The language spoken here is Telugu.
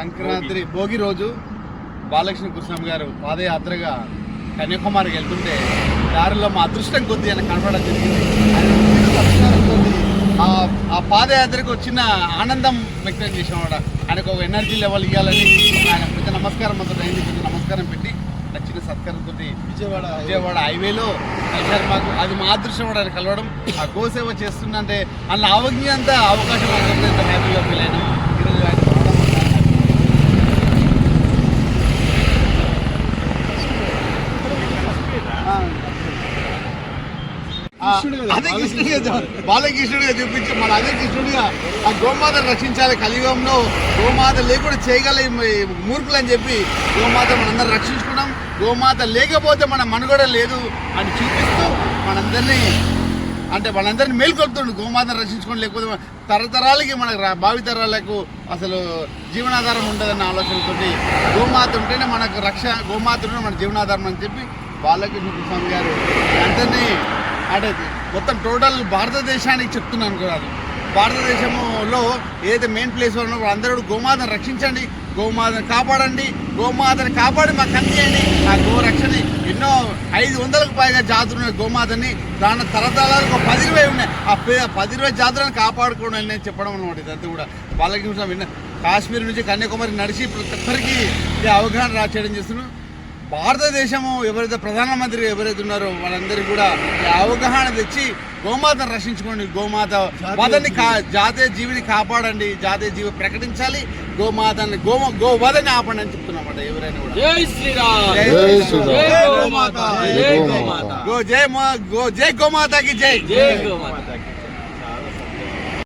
సంక్రాంతి భోగి రోజు బాలకృష్ణ కృష్ణం గారు పాదయాత్రగా కన్యాకుమారికి వెళ్తుంటే దారిలో మా అదృష్టం కొద్ది ఆయన కనపడడం జరిగింది. కొద్దీ ఆ ఆ పాదయాత్రకు వచ్చిన ఆనందం వ్యక్తం చేసినవాడ. ఆయనకు ఒక ఎనర్జీ లెవెల్ ఇవ్వాలని ఆయన పెద్ద నమస్కారం అంతా అయింది పెద్ద నమస్కారం పెట్టి నచ్చిన సత్కారంతో విజయవాడ విజయవాడ హైవేలో కలిశారు మాకు అది మా అదృష్టం కూడా ఆయన కలవడం. ఆ గోసేవ చేస్తుందంటే అందులో అవజ్ఞ అంతా అవకాశం హ్యాపీగా ఫీల్ అయినా ఈరోజు ఆయన రావడం వల్ల ఆ, అదే కృష్ణుడిగా బాలకృష్ణుడిగా చూపించి మన అదే కృష్ణుడిగా ఆ గోమాతను రక్షించాలి కలియుగంలో. గోమాత లేకుండా చేయగల మూర్ఖులు అని చెప్పి గోమాత మనందరం రక్షించుకున్నాం. గోమాత లేకపోతే మన మనుగడ లేదు అని చూపిస్తూ మనందరినీ అంటే వాళ్ళందరినీ మేల్కొల్తుండు గోమాతను రక్షించుకొని లేకపోతే మన తరతరాలకి మనకు రా- భావితరాలకు అసలు జీవనాధారం ఉండదన్న ఆలోచనతోటి గోమాత ఉంటేనే మనకు రక్ష గోమాత మన జీవనాధారం అని చెప్పి బాలకృష్ణ స్వామి గారు అందరినీ అంటే మొత్తం టోటల్ భారతదేశానికి చెప్తున్నాను కూడా భారతదేశంలో ఏదైతే మెయిన్ ప్లేస్ ఉన్నప్పుడు అందరూ గోమాతను రక్షించండి గోమాతను కాపాడండి గోమాతను కాపాడి మాకు అందియండి ఆ గో రక్షణ ఎన్నో ఐదు వందలకు పైగా జాతులు ఉన్నాయి గోమాతని దాని తరతరాలకు ఒక పది ఇరవై ఉన్నాయి. ఆ పే- పది ఇరవై జాతులను కాపాడుకోవడం నేను చెప్పడం అనమాట ఇదంతా కూడా వాళ్ళకి విన్న కాశ్మీర్ నుంచి కన్యాకుమారి నడిచి ప్రతి ఒక్కరికి అవగాహన రా చేయడం చేస్తున్నాను భారతదేశము ఎవరైతే ప్రధానమంత్రి ఎవరైతే ఉన్నారో వాళ్ళందరికీ కూడా అవగాహన తెచ్చి గోమాతను రక్షించుకోండి. గోమాత వదని కా జాతీయ జీవిని కాపాడండి. జాతీయ జీవి ప్రకటించాలి. గోమాతని గోమ గోవదని ఆపండి అని చెప్తున్నమాట ఎవరైనా కూడా. జై శ్రీరామ్. జై జై శ్రీరామ్. శ్రీరామ్. జై గోమాత. జై గోమాత. గో జై మా గో జై గోమాతకి జై. జై గోమాత.